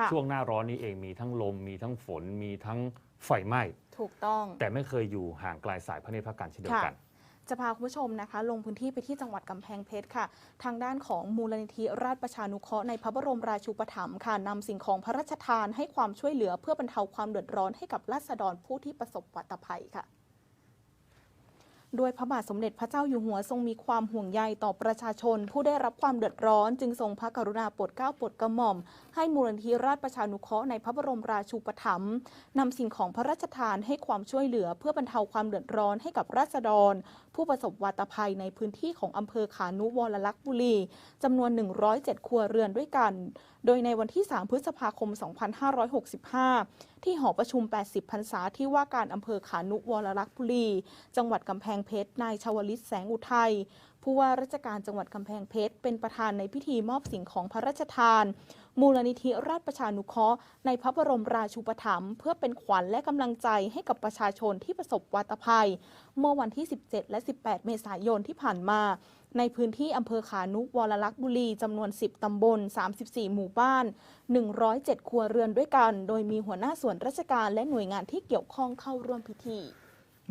ค่ะช่วงหน้าร้อนนี้เองมีทั้งลมมีทั้งฝนมีทั้งไฟไหม้ถูกต้อง แต่ไม่เคยอยู่ห่างไกลสายพระเนตรพระกันเช่นเดียวกัน จะพาคุณผู้ชมนะคะ ลงพื้นที่ไปที่จังหวัดกำแพงเพชรค่ะ ทางด้านของมูลนิธิราชประชานุเคราะห์ในพระบรมราชูปถัมภ์ค่ะนำสิ่งของพระราชทานให้ความช่วยเหลือเพื่อบรรเทาความเดือดร้อนให้กับราษฎรผู้ที่ประสบวัตภัยค่ะ โดยพระบาทสมเด็จพระเจ้าอยู่หัวทรงมีความห่วงใยต่อประชาชน ผู้ได้รับความเดือดร้อนจึงทรงพระกรุณาโปรดเกล้าโปรดกระหม่อม ให้มูลนิธิราชประชานุเคราะห์ในพระบรมราชูปถัมภ์นำสิ่งของพระราชทานให้ความช่วยเหลือ เพื่อบรรเทาความเดือดร้อนให้กับราษฎร ผู้ประสบวาตภัยในพื้นที่ของอำเภอขานุวรลักษ์บุรีจำนวน 107 ครัวเรือนด้วยกัน โดยในวันที่ 3 พฤษภาคม 2565 ที่หอประชุม 80 พรรษาที่ว่าการอำเภอขานุวรลักษ์บุรี จังหวัดกำแพงเพชรนายชาวลิตแสงอุทัยผู้ว่าราชการจังหวัดกำแพงเพชรเป็นประธานในพิธีมอบสิ่งของพระราชทาน มูลนิธิราชประชานุเคราะห์ในพระบรมราชูปถัมภ์เพื่อเป็นขวัญและกำลังใจให้กับประชาชนที่ประสบวาตภัย เมื่อวันที่ 17 และ 18 เมษายนที่ผ่านมา ในพื้นที่อำเภอขานุวรลักษ์บุรีจำนวน 10 ตำบล 34 หมู่บ้าน 107 ครัวเรือนด้วยกัน โดยมีหัวหน้าส่วนราชการและหน่วยงานที่เกี่ยวข้องเข้าร่วมพิธี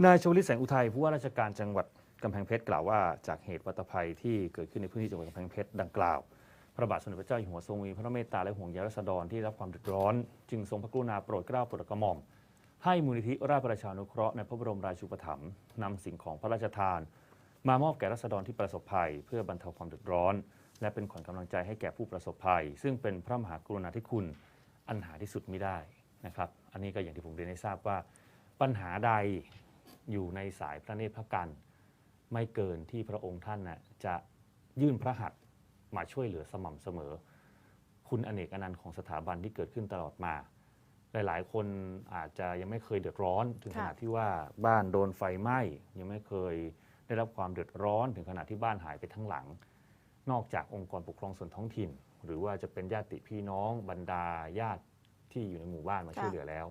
นายชวลิตแสงอุทัยผู้ว่าราชการจังหวัดกำแพงเพชรกล่าวว่าจากเหตุวัตภัยที่เกิดขึ้นในพื้นที่จังหวัดกำแพงเพชรดังกล่าว พระบาทสมเด็จพระเจ้าอยู่หัวทรงมีพระเมตตาและห่วงใยรัษฎรที่รับความเดือดร้อน จึงทรงพระกรุณาโปรดเกล้าโปรดกระหม่อม ให้มูลนิธิราชประชานุเคราะห์ในพระบรมราชูปถัมภ์นำสิ่งของพระราชทาน มามอบแก่รัษฎรที่ประสบภัย เพื่อบรรเทาความเดือดร้อน และเป็นขวัญกำลังใจให้แก่ผู้ประสบภัย ซึ่งเป็นพระมหากรุณาธิคุณอันหาที่สุดไม่ได้นะครับ อันนี้ก็อย่างที่ผมเรียนให้ทราบว่าปัญหาใด อยู่ในสายพระเนตรพระกัน ไม่เกินที่พระองค์ท่านน่ะจะยื่นพระหัตถ์มาช่วยเหลือสม่ำเสมอ คุณอเนกอนันต์ของสถาบันที่เกิดขึ้นตลอดมา หลายๆ คนอาจจะยังไม่เคยเดือดร้อน ถึงขค่ะนาดที่ว่าบ้านโดนไฟไหม้ยังไม่เคยได้รับความเดือดร้อนถึงขนาดที่บ้านหายไปทั้งหลัง นอกจากองค์กรปกครองส่วนท้องถิ่น หรือว่าจะเป็นญาติพี่น้องบรรดาญาติที่อยู่ในหมู่บ้านมาช่วยเหลือแล้ว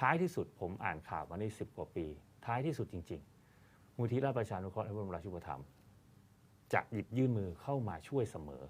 ท้ายที่สุดผมอ่านข่าวมาได้สิบกว่าปี ท้ายที่สุดจริง ๆ มูลที่ราชประชานุเคราะห์ในพระบรมราชูปถัมภ์จะหยิบยื่นมือเข้ามาช่วยเสมอ